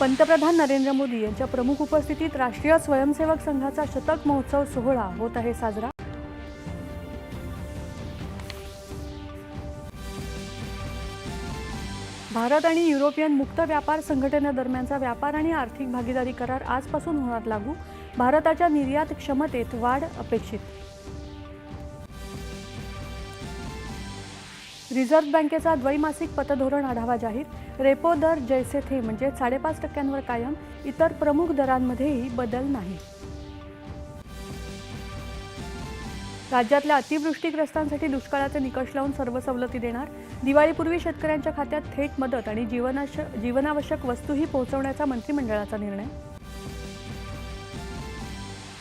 पंतप्रधान नरेंद्र मोदी यांच्या प्रमुख उपस्थितीत राष्ट्रीय स्वयंसेवक संघाचा शतक महोत्सव सोहळा होत आहे साजरा. भारत आणि युरोपियन मुक्त व्यापार संघटनेदरम्यानचा व्यापार आणि आर्थिक भागीदारी करार आजपासून होणार लागू. भारताच्या निर्यात क्षमतेत वाढ अपेक्षित. रिझर्व्ह बँकेचा द्वैमासिक पतधोरण आढावा जाहीर. रेपो दर जैसे थे म्हणजे साडेपाच टक्क्यांवर कायम इतर प्रमुख दरांमध्येही बदल नाही. राज्यातल्या अतिवृष्टीग्रस्तांसाठी दुष्काळाचे निकष लावून सर्व सवलती देणार. दिवाळीपूर्वी शेतकऱ्यांच्या खात्यात थेट मदत आणि जीवनाश जीवनावश्यक वस्तूही पोहोचवण्याचा मंत्रिमंडळाचा निर्णय.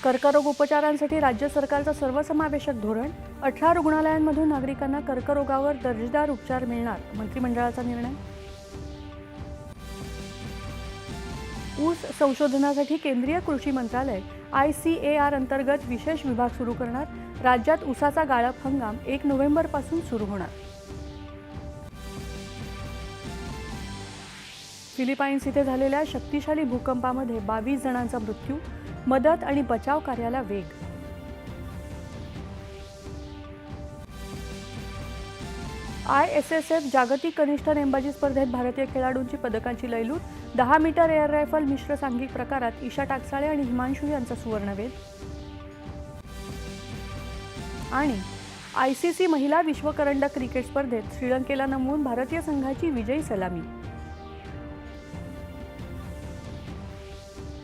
कर्करोग उपचारांसाठी राज्य सरकारचं सर्वसमावेशक धोरण. अठरा रुग्णालयांमधून नागरिकांना कर्करोगावर दर्जेदार उपचार मिळणार मंत्रिमंडळाचा निर्णय. ऊस संशोधनासाठी केंद्रीय कृषी मंत्रालय आय सी ए आर अंतर्गत विशेष विभाग सुरू करणार. राज्यात ऊसाचा गाळप हंगाम एक नोव्हेंबरपासून सुरू होणार. फिलिपाईन्स इथे झालेल्या शक्तिशाली भूकंपामध्ये बावीस जणांचा मृत्यू मदत आणि बचाव कार्याला वेग. आय एस एस एफ जागतिक कनिष्ठ नेमबाजी स्पर्धेत भारतीय खेळाडूंची पदकांची लयलूट. दहा मीटर एअर रायफल मिश्र सांघिक प्रकारात ईशा टाकसाळे आणि हिमांशू यांचा सुवर्णवेध. आणि आय सी सी महिला विश्वकरंडक क्रिकेट स्पर्धेत श्रीलंकेला नमवून भारतीय संघाची विजयी सलामी.